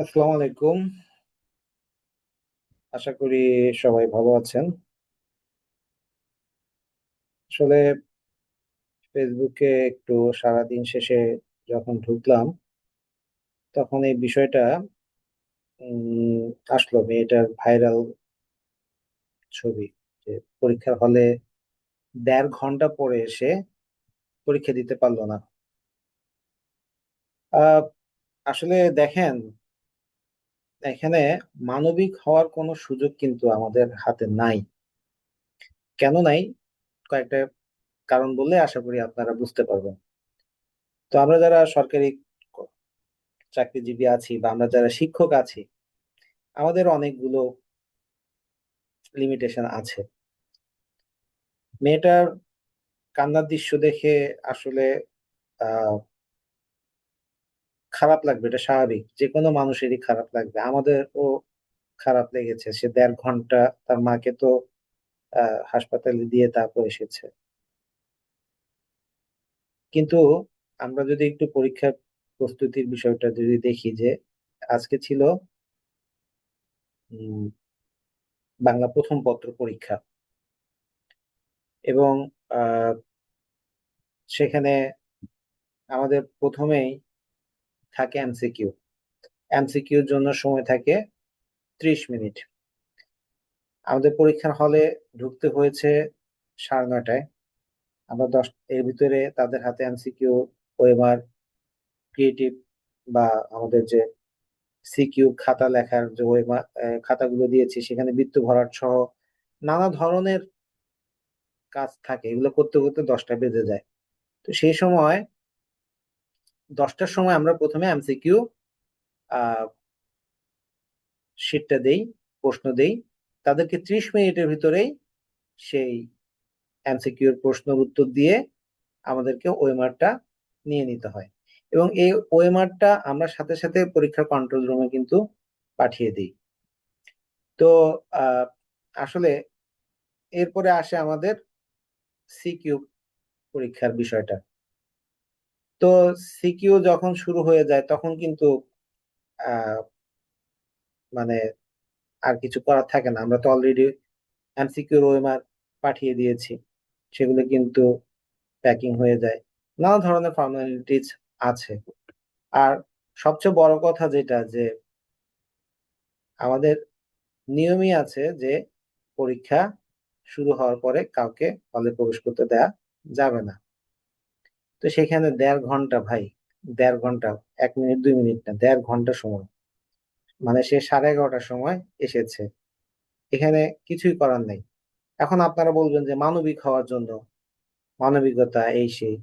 আসসালামু আলাইকুম। আশা করি সবাই ভালো আছেন। আসলে ফেসবুকে একটু সারাদিন শেষে যখন ঢুকলাম, তখন এই বিষয়টা আসলো মেয়েটার ভাইরাল ছবি যে পরীক্ষার হলে দেড় ঘণ্টা পরে এসে পরীক্ষা দিতে পারল না। আসলে দেখেন এখানে মানবিক হওয়ার কোনো সুযোগ কিন্তু আমাদের হাতে নাই। কেন নাই? কয়েকটা কারণ বললে আশা করি আপনারা বুঝতে পারবেন। তো আমরা যারা সরকারি চাকরিজীবী আছি বা আমরা যারা শিক্ষক আছি, আমাদের অনেকগুলো লিমিটেশন আছে। মেয়েটার কান্নার দৃশ্য দেখে আসলে খারাপ লাগবে, এটা স্বাভাবিক। যে কোনো মানুষেরই খারাপ লাগবে। আমাদেরও খারাপ লেগেছে। সে দেড় ঘণ্টা তার মাকে তো হাসপাতালে দিয়ে তারপর এসেছে। কিন্তু আমরা যদি একটু পরীক্ষার প্রস্তুতির বিষয়টা যদি দেখি যে, আজকে ছিল বাংলা প্রথম পত্র পরীক্ষা। এবং সেখানে আমাদের প্রথমেই থাকে এমসিকিউ। এমসিকিউর জন্য সময় থাকে ত্রিশ মিনিট। আমাদের পরীক্ষার হলে ঢুকতে হয়েছে সাড়ে নয়টায়। আমরা দশ, এর ভিতরে তাদের হাতে এমসিকিউ, ওএমআর, ক্রিয়েটিভ বা আমাদের যে সিকিউ খাতা লেখার যে ওয়েবার খাতাগুলো দিয়েছি, সেখানে বৃত্ত ভরাট সহ নানা ধরনের কাজ থাকে। এগুলো করতে করতে দশটা বেজে যায়। তো সেই সময় দশটার সময় আমরা প্রথমে এমসিকিউ শিটটা দেই, প্রশ্ন দেই। তাদেরকে ত্রিশ মিনিটের ভিতরেই সেই এমসিকিউর প্রশ্ন উত্তর দিয়ে আমাদেরকে ওয়েমারটা নিয়ে নিতে হয়। এবং এই ওয়েমারটা আমরা সাথে সাথে পরীক্ষার কন্ট্রোল রুমে কিন্তু পাঠিয়ে দিই। তো আসলে এরপরে আসে আমাদের সিকিউ পরীক্ষার বিষয়টা। তো সিকিউ যখন শুরু হয়ে যায়, তখন কিন্তু মানে আর কিছু করার থাকে না। আমরা তো অলরেডি এমসিকিউর ওএমআর পাঠিয়ে দিয়েছি, সেগুলো কিন্তু প্যাকিং হয়ে যায়। নানা ধরনের ফর্মালিটিস আছে। আর সবচেয়ে বড় কথা যেটা, যে আমাদের নিয়মই আছে যে পরীক্ষা শুরু হওয়ার পরে কাউকে হলে প্রবেশ করতে দেয়া যাবে না। তো সেখানে দেড় ঘণ্টা ভাই, দেড় ঘণ্টা, এক মিনিট, দুই মিনিট না, দেড় ঘণ্টা সময়। মানে সে সাড়ে এগারোটার সময় এসেছে। এখানে কিছুই করার নেই। এখন আপনারা বলবেন যে মানবিক হওয়ার জন্য মানবিকতা এই সেই।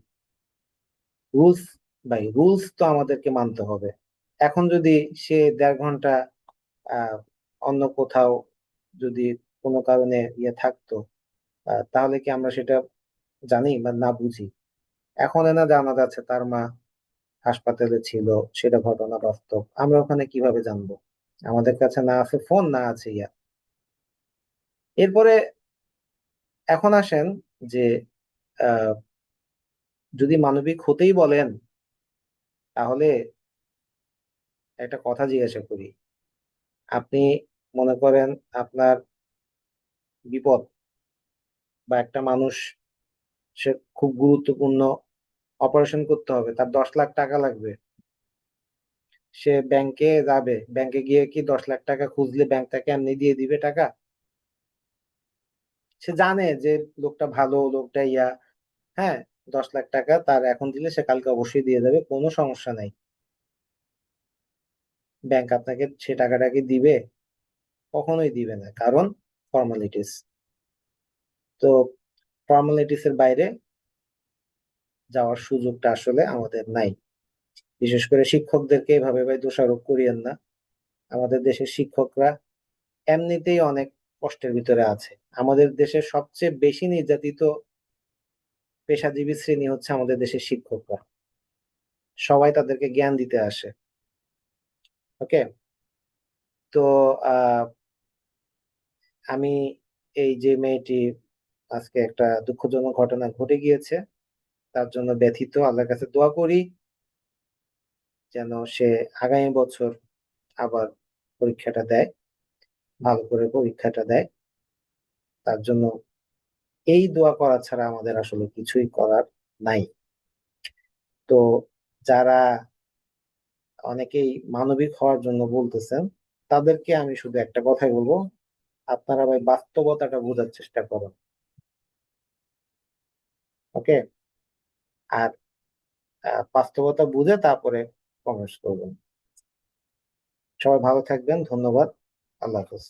রুলস, ভাই, রুলস তো আমাদেরকে মানতে হবে। এখন যদি সে দেড় ঘণ্টা অন্য কোথাও যদি কোনো কারণে ইয়ে থাকতো তাহলে কি আমরা সেটা জানি বা না বুঝি? এখন না জানা যাচ্ছে তার মা হাসপাতালে ছিল, সেটা ঘটনা বাস্তব। আমরা ওখানে কীভাবে জানব? আমাদের কাছে না আছে ফোন, না আছে ইয়া। এরপরে এখন আসেন যে যদি মানবিক হতেই বলেন, তাহলে একটা কথা জিজ্ঞাসা করি। আপনি মনে করেন আপনার বিপদ বা একটা মানুষ সে খুব গুরুত্বপূর্ণ অপারেশন করতে হবে। তার দশ লাখ টাকা লাগবে। সে ব্যাংকে যাবে। ব্যাংকে গিয়ে কি দশ লাখ টাকা খুঁজলে ব্যাংক তাকে এমনি দিয়ে দিবে টাকা? সে জানে যে লোকটা ভালো, লোকটা ইয়া। হ্যাঁ দশ লাখ টাকা তার এখন দিলে সে কালকে অবশ্যই দিয়ে দেবে, কোনো সমস্যা নাই। ব্যাংক আপনাকে সে টাকাটা কি দিবে? কখনোই দিবে না, কারণ ফর্মালিটিস তো ফর্মালিটিস এর বাইরে যাওয়ার সুযোগটা আসলে আমাদের নাই। বিশেষ করে শিক্ষকদেরকে এভাবে ভাই দোষারোপ করিয়েন না। আমাদের দেশের শিক্ষকরা এমনিতেই অনেক কষ্টের ভিতরে আছে। আমাদের দেশের সবচেয়ে বেশি নির্যাতিত পেশাজীবী শ্রেণি হচ্ছে আমাদের দেশের শিক্ষকরা। সবাই তাদেরকে জ্ঞান দিতে আসে। ওকে? তো আমি এই যে মেয়েটি আজকে একটা দুঃখজনক ঘটনা ঘটে গিয়েছে তার জন্য ব্যথিত। আল্লাহর কাছে দোয়া করি যেন সে আগামী বছর আবার পরীক্ষাটা দেয়, ভালো করে পরীক্ষাটা দেয়। তার জন্য এই দোয়া করা ছাড়া আমাদের আসলে কিছুই করার নাই। তো যারা অনেকেই মানবিক হওয়ার জন্য বলতেছেন, তাদেরকে আমি শুধু একটা কথাই বলব, আপনারা ভাই বাস্তবতাটা বোঝার চেষ্টা করুন। ওকে? আর বাস্তবতা বুঝে তারপরে কমেন্টস করবেন। সবাই ভালো থাকবেন ধন্যবাদ আল্লাহ হাফেজ।